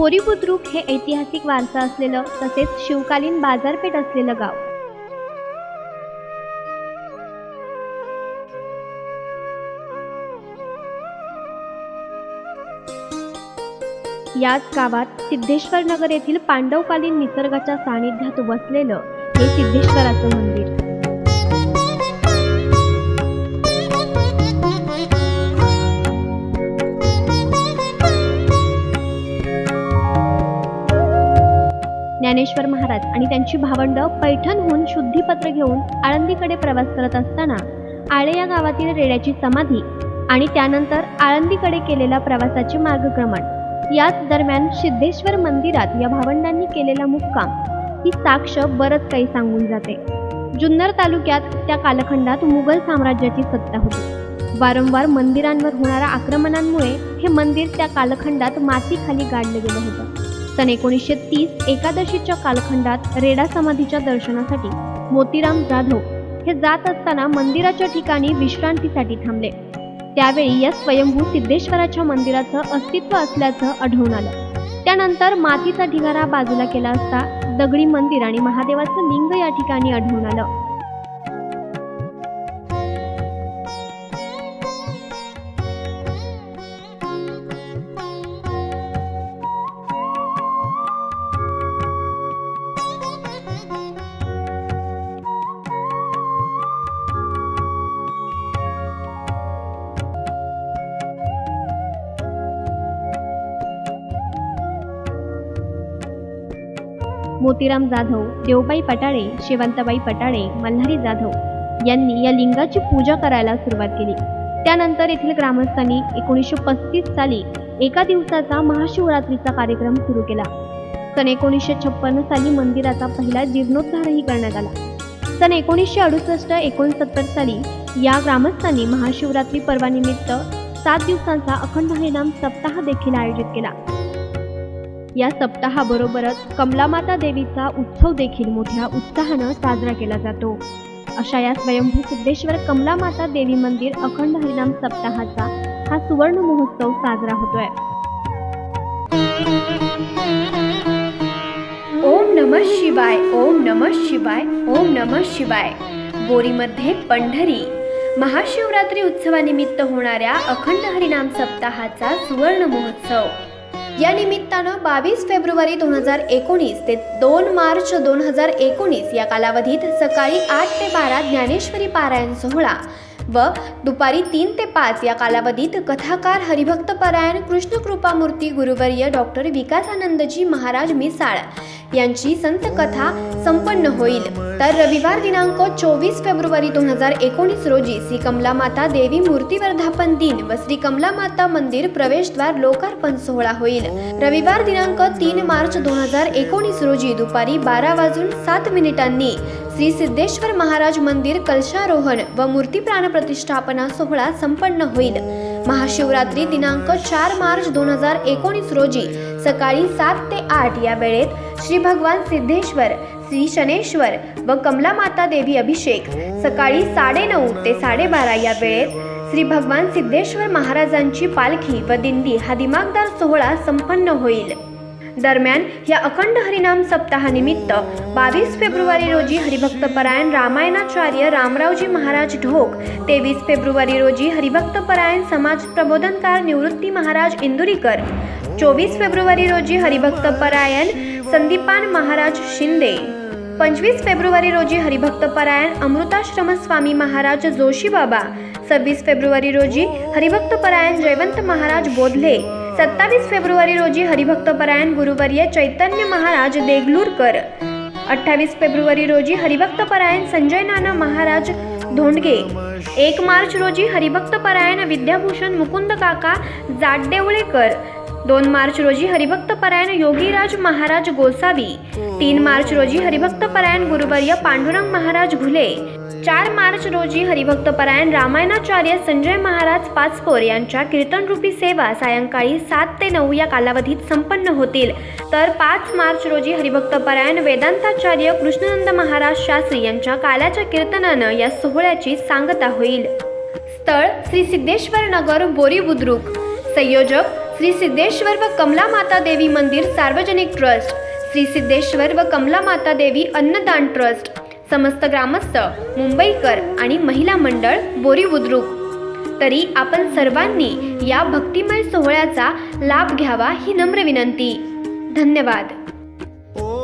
बोरी बुद्रुक हे ऐतिहासिक वारसा असलेलं तसेच शिवकालीन बाजारपेठ असलेलं गाव. याच गावात सिद्धेश्वर नगर येथील पांडवकालीन निसर्गाच्या सानिध्यात वसलेलं हे सिद्धेश्वराचं मंदिर ज्ञानेश्वर आणि त्यांची भावंड पैठणहून शुद्धीपत्र घेऊन आळंदीकडे प्रवास करत असताना आळे या गावातील रेड्याची समाधी आणि त्यानंतर आळंदीकडे केलेला प्रवासाचे मार्गक्रमण. याच दरम्यान सिद्धेश्वर मंदिरात या भावंडांनी केलेला मुक्काम. ही साक्ष बरंच काही सांगून जाते. जुन्नर तालुक्यात त्या कालखंडात मुघल साम्राज्याची सत्ता होती. वारंवार मंदिरांवर होणाऱ्या आक्रमणांमुळे हे मंदिर त्या कालखंडात मातीखाली गाडलं गेलं होतं. सन एकोणीसशे तीस एकादशीच्या कालखंडात रेडा समाधीच्या दर्शनासाठी मोतीराम जाधव हे जात असताना मंदिराच्या ठिकाणी विश्रांतीसाठी थांबले. त्यावेळी या स्वयंभू सिद्धेश्वराच्या मंदिराचं अस्तित्व असल्याचं आढळून आलं. त्यानंतर मातीचा ढिगारा बाजूला केला असता दगडी मंदिर आणि महादेवाचं लिंग या ठिकाणी आढळून आलं. मोतीराम जाधव देवबाई पटाळे शेवंतबाई पटाळे मल्हारी जाधव यांनी या लिंगाची पूजा करायला सुरुवात केली. त्यानंतर येथील ग्रामस्थांनी एकोणीसशे पस्तीस साली एका दिवसाचा महाशिवरात्रीचा कार्यक्रम सुरू केला. सन एकोणीसशे छप्पन्न साली मंदिराचा पहिला जीर्णोद्धारही करण्यात आला. सन एकोणीसशे अडुसष्ट एकोणसत्तर साली या ग्रामस्थांनी महाशिवरात्री पर्वानिमित्त सात दिवसांचा अखंड हरिनाम सप्ताह देखील आयोजित केला. या सप्ताहाबरोबरच कमलामाता देवीचा उत्सव देखील मोठ्या उत्साहानं साजरा केला जातो. अशा या स्वयंभू सिद्धेश्वर कमलामाता देवी मंदिर अखंड हरिनाम सप्ताहाचा हा सुवर्ण महोत्सव साजरा होतोय. ओम नमः शिवाय ओम नमः शिवाय ओम नमः शिवाय. बोरीमध्ये पंढरी. महाशिवरात्री उत्सवानिमित्त होणाऱ्या अखंड हरिनाम सप्ताहाचा सुवर्ण महोत्सव. या निमित्तानं बावीस फेब्रुवारी दोन हजार एकोणीस ते दोन मार्च दोन हजार एकोणीस या कालावधीत सकाळी आठ ते बारा ज्ञानेश्वरी पारायण सोहळा व दुपारी तीन ते पाच या कालावधीत कथाकार हरिभक्त परायण कृष्णकृपामूर्ती गुरुवर्य डॉक्टर विकासानंदजी महाराज मिसाळ यांची संत कथा संपन्न होईल. तर रविवार दिनांक चोवीस फेब्रुवारी दोन हजार एकोणीस रोजी श्री कमला माता देवी मूर्ती वर्धापन दिन व श्री कमला माता मंदिर प्रवेशद्वार लोकार्पण सोहळा होईल. रविवार दिनांक तीन मार्च दोन हजार एकोणीस रोजी दुपारी बारा वाजून सात मिनिटांनी श्री सिद्धेश्वर महाराज मंदिर कलशारोहण व मूर्ती प्राणप्रतिष्ठापना सोहळा संपन्न होईल. महाशिवरात्री दिनांक चार मार्च दोन हजार एकोणीस रोजी सकाळी सात ते आठ या वेळेत श्री भगवान सिद्धेश्वर श्री शनेश्वर व कमला माता देवी अभिषेक सकाळी साडेनऊ ते साडेबारा या वेळेत श्री भगवान सिद्धेश्वर महाराजांची पालखी व दिंडी हा दिमागदार सोहळा संपन्न होईल. दरम्यान या अखंड हरिनाम सप्ताहानिमित्त बावीस फेब्रुवारी रोजी हरिभक्तपरायण रामायणाचार्य रामरावजी महाराज ढोक, तेवीस फेब्रुवारी रोजी हरिभक्तपरायण समाज प्रबोधनकार निवृत्ती महाराज इंदुरीकर, चोवीस फेब्रुवारी रोजी हरिभक्तपरायण संदीपान महाराज शिंदे, पंचवीस फेब्रुवारी रोजी हरिभक्तपरायण अमृताश्रम स्वामी महाराज जोशीबाबा, सव्वीस फेब्रुवारी रोजी हरिभक्तपरायण जयवंत महाराज बोधले सत्तावीस फेब्रुवारी रोजी हरिभक्तपरायण गुरुवर्य चैतन्य महाराज देगलूरकर. अठ्ठावीस फेब्रुवारी रोजी हरिभक्तपरायण संजय नाना महाराज धोंडगे. एक मार्च रोजी हरिभक्तपरायण विद्याभूषण मुकुंद काका जाडदेवळेकर. दोन मार्च रोजी हरिभक्तपरायण योगीराज महाराज गोसावी तीन मार्च रोजी हरिभक्तपरायण गुरुवर्य पांडुरंग महाराज घुले चार मार्च रोजी हरिभक्तपरायण रामायणाचार्य संजय महाराज पाचपोर यांच्या कीर्तनरूपी सेवा सायंकाळी सात ते नऊ या कालावधीत संपन्न होतील. तर पाच मार्च रोजी हरिभक्तपरायण वेदांताचार्य कृष्णनंद महाराज शास्त्री यांच्या काल्याच्या कीर्तनानं या सोहळ्याची सांगता होईल. स्थळ श्री सिद्धेश्वर नगर बोरी बुद्रुक. संयोजक श्री सिद्धेश्वर व कमला माता देवी मंदिर सार्वजनिक ट्रस्ट श्री सिद्धेश्वर व कमला माता देवी अन्नदान ट्रस्ट समस्त ग्रामस्थ मुंबईकर आणि महिला मंडळ बोरी बुद्रुक. तरी आपण सर्वांनी या भक्तिमय सोहळ्याचा लाभ घ्यावा ही नम्र विनंती. धन्यवाद. ॐ